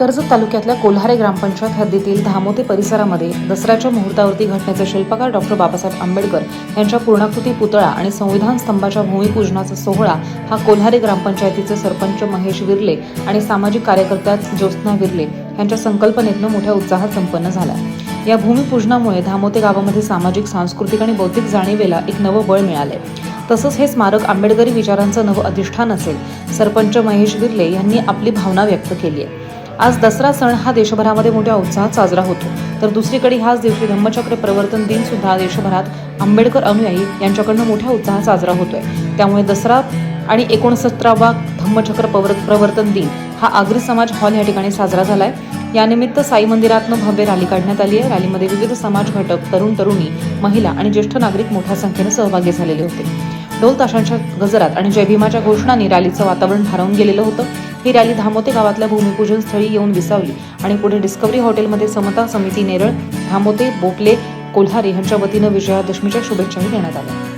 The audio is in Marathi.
कर्जत तालुक्यातल्या कोल्हारे ग्रामपंचायत हद्दीतील धामोते परिसरामध्ये दसऱ्याच्या मुहूर्तावरती घटनेचे शिल्पकार डॉक्टर बाबासाहेब आंबेडकर यांच्या पूर्णाकृती पुतळा आणि संविधान स्तंभाच्या भूमिपूजनाचा सोहळा हा कोल्हारे ग्रामपंचायतीचे सरपंच महेश विर्ले आणि सामाजिक कार्यकर्त्या ज्योत्स्ना विर्ले यांच्या संकल्पनेतनं मोठ्या उत्साहात संपन्न झाला. या भूमिपूजनामुळे धामोते गावामध्ये सामाजिक सांस्कृतिक आणि बौद्धिक जाणीवेला एक नवं बळ मिळालंय. तसंच हे स्मारक आंबेडकरी विचारांचं नवं अधिष्ठान असेल सरपंच महेश विरले यांनी आपली भावना व्यक्त केली आहे आज दसरा सण हा देशभरामध्ये मोठ्या उत्साहात साजरा होतो. तर दुसरीकडे ह्याच दिवशी धम्मचक्र प्रवर्तन दिन सुद्धा देशभरात आंबेडकर अनुयायी यांच्याकडनं मोठ्या उत्साहात साजरा होतोय. त्यामुळे दसरा आणि एकोणसत्तरावा धम्मचक्र पवर प्रवर्तन दिन हा आगरी समाज हॉल या ठिकाणी साजरा झालाय. यानिमित्त साई मंदिरातनं भव्य रॅली काढण्यात आली आहे. रॅलीमध्ये विविध समाज घटक तरुण तरुणी महिला आणि ज्येष्ठ नागरिक मोठ्या संख्येने सहभागी झालेले होते. ढोल ताशांच्या गजरात आणि जयभीमाच्या घोषणांनी रॅलीचं वातावरण भारावून गेलेलं होतं. ही रॅली धामोते गावातल्या भूमिपूजन स्थळी येऊन विसावली आणि पुढे डिस्कवरी हॉटेलमध्ये समता समिती नेरळ धामोते बोपले कोल्हारे यांच्या वतीनं विजयादशमीच्या शुभेच्छाही देण्यात आल्या.